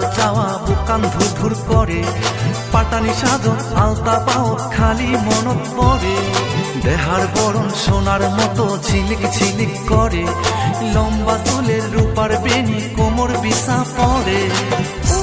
চাওয়া বুকান ধুর ধুর করে। পাটানি সাধন আলতা পাও, খালি মনত পড়ে। দেহার বরণ সোনার মতো ঝিলিক ঝিলিক করে। লম্বা চুলের রূপার বেনি কোমর বিছা পড়ে। ও